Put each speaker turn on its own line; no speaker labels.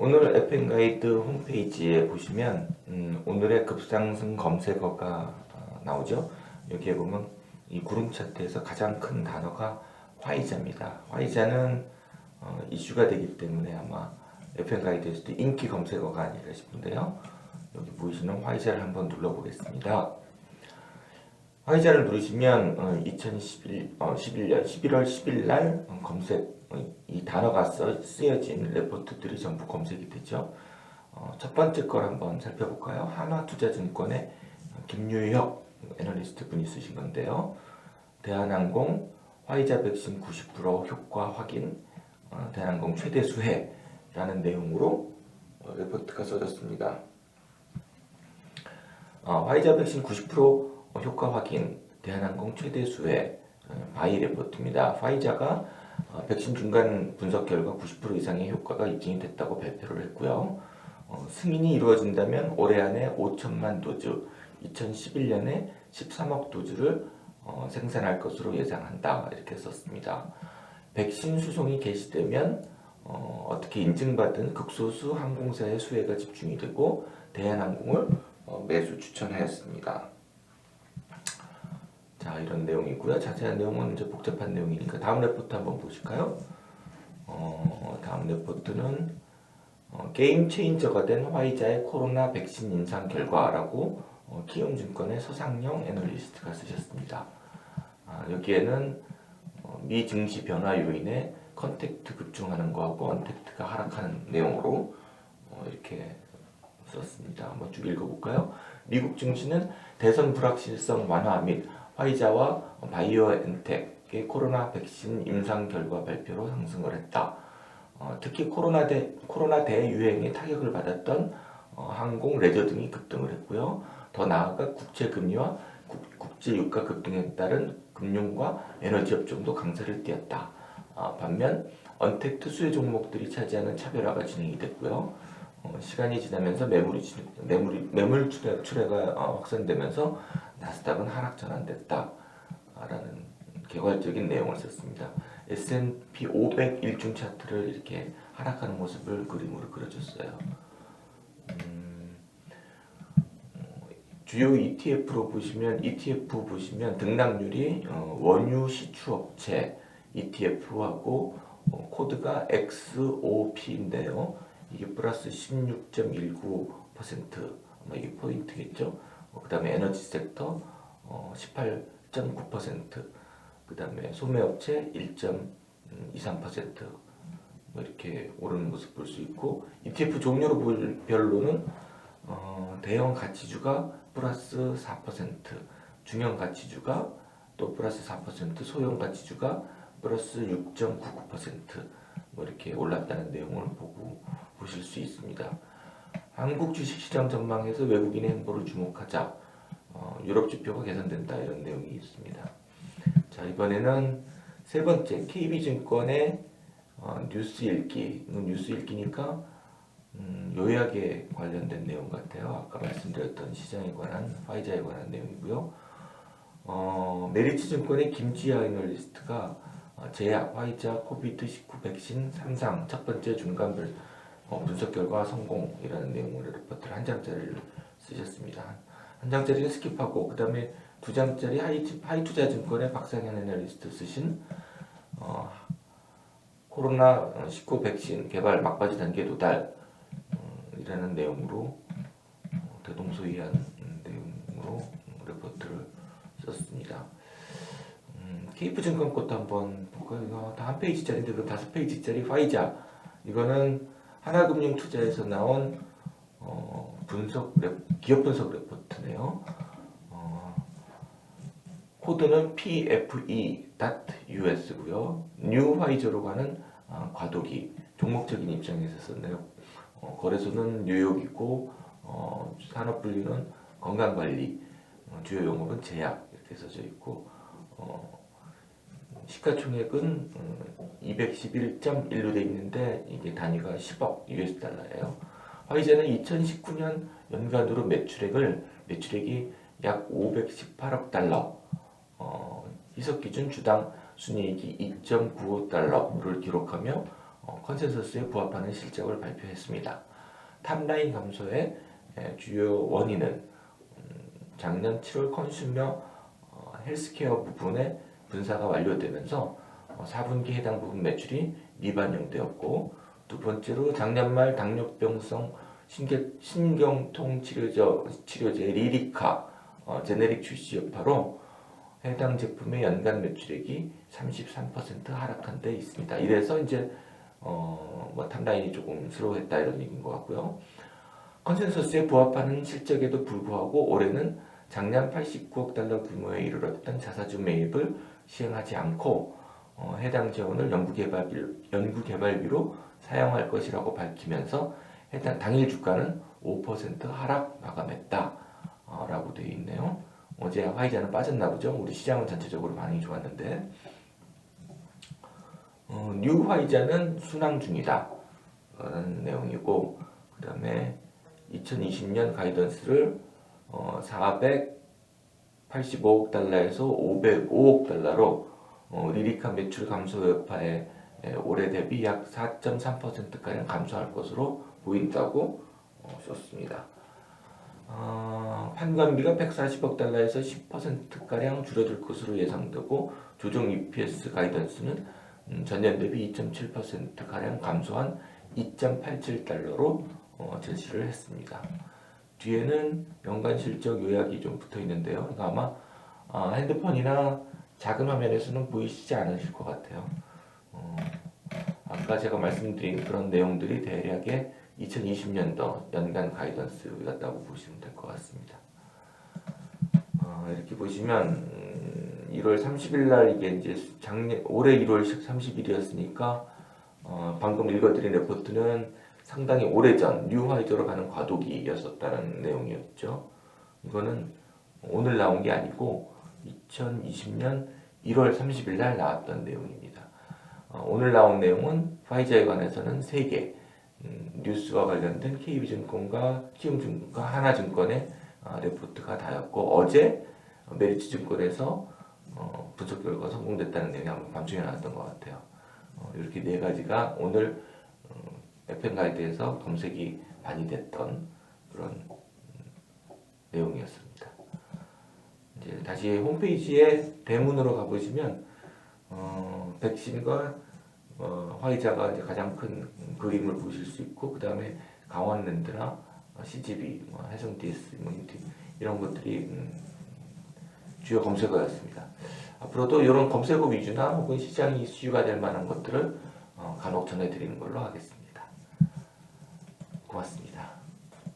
오늘 FM 가이드 홈페이지에 보시면 음, 오늘의 급상승 검색어가 어, 나오죠. 여기에 보면 이 구름 차트에서 가장 큰 단어가 화이자입니다. 화이자는 어, 이슈가 되기 때문에 아마 FM 가이드에서도 인기 검색어가 아닐까 싶은데요. 여기 보이시는 화이자를 한번 눌러보겠습니다. 화이자를 누르시면 어, 2011 어, 11 년 11월 10일 날 어, 검색 어, 이 단어가 써, 쓰여진 레포트들이 전부 검색이 되죠. 어, 첫 번째 걸 한번 살펴볼까요? 한화투자증권의 김유혁 애널리스트 분이 쓰신 건데요. 대한항공 화이자 백신 90% 효과 확인, 어, 대한항공 최대 수혜라는 내용으로 어, 레포트가 써졌습니다. 어, 화이자 백신 90% 효과 확인, 대한항공 최대 수혜, 어, 바이 레포트입니다. 화이자가 어, 백신 중간 분석 결과 90% 이상의 효과가 입증이 됐다고 발표를 했고요. 어, 승인이 이루어진다면 올해 안에 5천만 도즈, 2011년에 13억 도즈를 어, 생산할 것으로 예상한다 이렇게 썼습니다. 백신 수송이 개시되면 어, 어떻게 인증받은 극소수 항공사의 수혜가 집중이 되고 대한항공을 어, 매수 추천하였습니다. 자 이런 내용이고요. 자세한 내용은 이제 복잡한 내용이니까 다음 레포트 한번 보실까요? 어, 다음 레포트는 어, 게임 체인저가 된 화이자의 코로나 백신 임상 결과라고 어, 키움증권의 서상영 애널리스트가 쓰셨습니다. 아, 여기에는 어, 미 증시 변화 요인에 컨택트 급증하는 거하고 언택트가 하락하는 내용으로 어, 이렇게 썼습니다. 한번 쭉 읽어볼까요? 미국 증시는 대선 불확실성 완화 및 화이자와 바이오엔텍의 코로나 백신 임상 결과 발표로 상승을 했다. 어, 특히 코로나 대 코로나 대유행에 타격을 받았던 어, 항공, 레저 등이 급등을 했고요. 더 나아가 국제 금리와 국제 유가 급등에 따른 금융과 에너지 업종도 강세를 띠었다. 아, 반면 언택트 수혜 종목들이 차지하는 차별화가 진행이 됐고요. 어, 시간이 지나면서 매물이 진- 매물이 매물 출회, 출회가 어, 확산되면서 나스닥은 하락 전환됐다. 라는 개괄적인 내용을 썼습니다. S&P 500 일중 차트를 이렇게 하락하는 모습을 그림으로 그려줬어요. 음, 어, 주요 ETF로 보시면 ETF 보시면 등락률이 어, 원유 시추업체 ETF하고 어, 코드가 XOP인데요. 이게 플러스 16.19% 아마 이게 포인트겠죠. 어, 그다음에 에너지 섹터 어, 18.9%, 그 다음에 소매업체 1.23%뭐 이렇게 오르는 모습 볼 수 있고 ETF 종류로 볼 별로는 어, 대형 가치주가 플러스 4%, 중형 가치주가 또 플러스 4%, 소형 가치주가 플러스 6.99%뭐 이렇게 올랐다는 내용을 보고 보실 수 있습니다. 한국 주식시장 전망에서 외국인의 행보를 주목하자. 어, 유럽 지표가 개선된다 이런 내용이 있습니다. 자 이번에는 세 번째 KB증권의 어, 뉴스 읽기. 뉴스 읽기니까 음, 요약에 관련된 내용 같아요. 아까 말씀드렸던 시장에 관한 화이자에 관한 내용이고요. 어, 메리츠 증권의 김지아 애널리스트가 어, 제약, 화이자, 코비드 19 백신 3상 첫 번째 중간 별- 어, 분석 결과 성공이라는 내용으로 레포트를 한 장짜리를 쓰셨습니다. 한 장짜리를 스킵하고 그 다음에 두 장짜리 하이, 하이 투자증권의 박상현 애널리스트 쓰신 어, 코로나 19 백신 개발 막바지 단계 도달 어, 이라는 내용으로 어, 대동소이한 음, 내용으로 레포트를 썼습니다. 음, 케이프 증권 것도 한번 볼까요? 다 한 페이지짜리인데 그 다섯 페이지짜리 화이자 이거는 하나금융투자에서 나온 어, 분석 레, 기업 분석 레포트네요. 어, 코드는 PFE.US고요. 뉴 화이저로 가는 아, 과도기 종목적인 입장에서 썼네요. 어, 거래소는 뉴욕이고 어, 산업 분류는 건강관리, 어, 주요 용어는 제약 이렇게 써져 있고 어, 시가총액은 음, 211.1로 돼 있는데 이게 단위가 10억 US 달러예요. 화이자는 2019년 연간으로 매출액을 매출액이 약 518억 달러, 어, 희석 기준 주당 순이익이 2.95달러를 기록하며 어, 컨센서스에 부합하는 실적을 발표했습니다. 탑라인 감소의 에, 주요 원인은 음, 작년 7월 컨슈머 어, 헬스케어 부분의 분사가 완료되면서 어, 4분기 해당 부분 매출이 미반영되었고 두 번째로 작년 말 당뇨병성 신경, 신경 통 치료제, 치료제 리리카 어, 제네릭 출시 여파로 해당 제품의 연간 매출액이 33% 하락한 데 있습니다. 이래서 이제 어, 뭐 탑라인이 조금 슬로우했다 이런 얘기인 것 같고요. 컨센서스에 부합하는 실적에도 불구하고 올해는 작년 89억 달러 규모에 이르렀던 자사주 매입을 시행하지 않고 어, 해당 재원을 연구개발비, 연구개발비로 사용할 것이라고 밝히면서 해당 당일 주가는 5% 하락 마감했다 어, 라고 되어 있네요. 어제 화이자는 빠졌나 보죠. 우리 시장은 전체적으로 반응이 좋았는데 어, 뉴 화이자는 순항 중이다 라는 내용이고 그 다음에 2020년 가이던스를 어, 485억 달러에서 505억 달러로 어, 리리카 매출 감소 여파에 에, 올해 대비 약 4.3%가량 감소할 것으로 보인다고 어, 썼습니다. 어, 판관비가 140억 달러에서 10%가량 줄어들 것으로 예상되고 조정 EPS 가이던스는 음, 전년 대비 2.7%가량 감소한 2.87달러로 어, 제시를 했습니다. 뒤에는 연간 실적 요약이 좀 붙어 있는데요. 이거 아마 아, 핸드폰이나 작은 화면에서는 보이시지 않으실 것 같아요. 어, 아까 제가 말씀드린 그런 내용들이 대략의 2020년도 연간 가이던스였다고 보시면 될 것 같습니다. 어, 이렇게 보시면 음, 1월 30일 날 이게 이제 작년 올해 1월 30일이었으니까 어, 방금 읽어드린 레포트는 상당히 오래전 뉴화이저로 가는 과도기였었다는 내용이었죠. 이거는 오늘 나온 게 아니고 2020년 1월 30일 날 나왔던 내용입니다. 어, 오늘 나온 내용은 화이자에 관해서는 3개 음, 뉴스와 관련된 KB증권과 키움증권과 하나증권의 어, 레포트가 다였고 어제 메리츠증권에서 어, 분석 결과 성공됐다는 내용이 아마 밤중에 나왔던 것 같아요. 어, 이렇게 네 가지가 오늘 어, FM 가이드에서 검색이 많이 됐던 그런 음, 내용이었습니다. 이제 다시 홈페이지에 대문으로 가보시면 어, 백신과 어, 화이자가 이제 가장 큰 그림을 보실 수 있고 그 다음에 강원랜드나 어, CGV, 뭐 해성 DS, 뭐 이런 것들이 음, 주요 검색어였습니다. 앞으로도 이런 검색어 위주나 혹은 시장 이슈가 될 만한 것들을 어, 간혹 전해드리는 걸로 하겠습니다. 고맙습니다.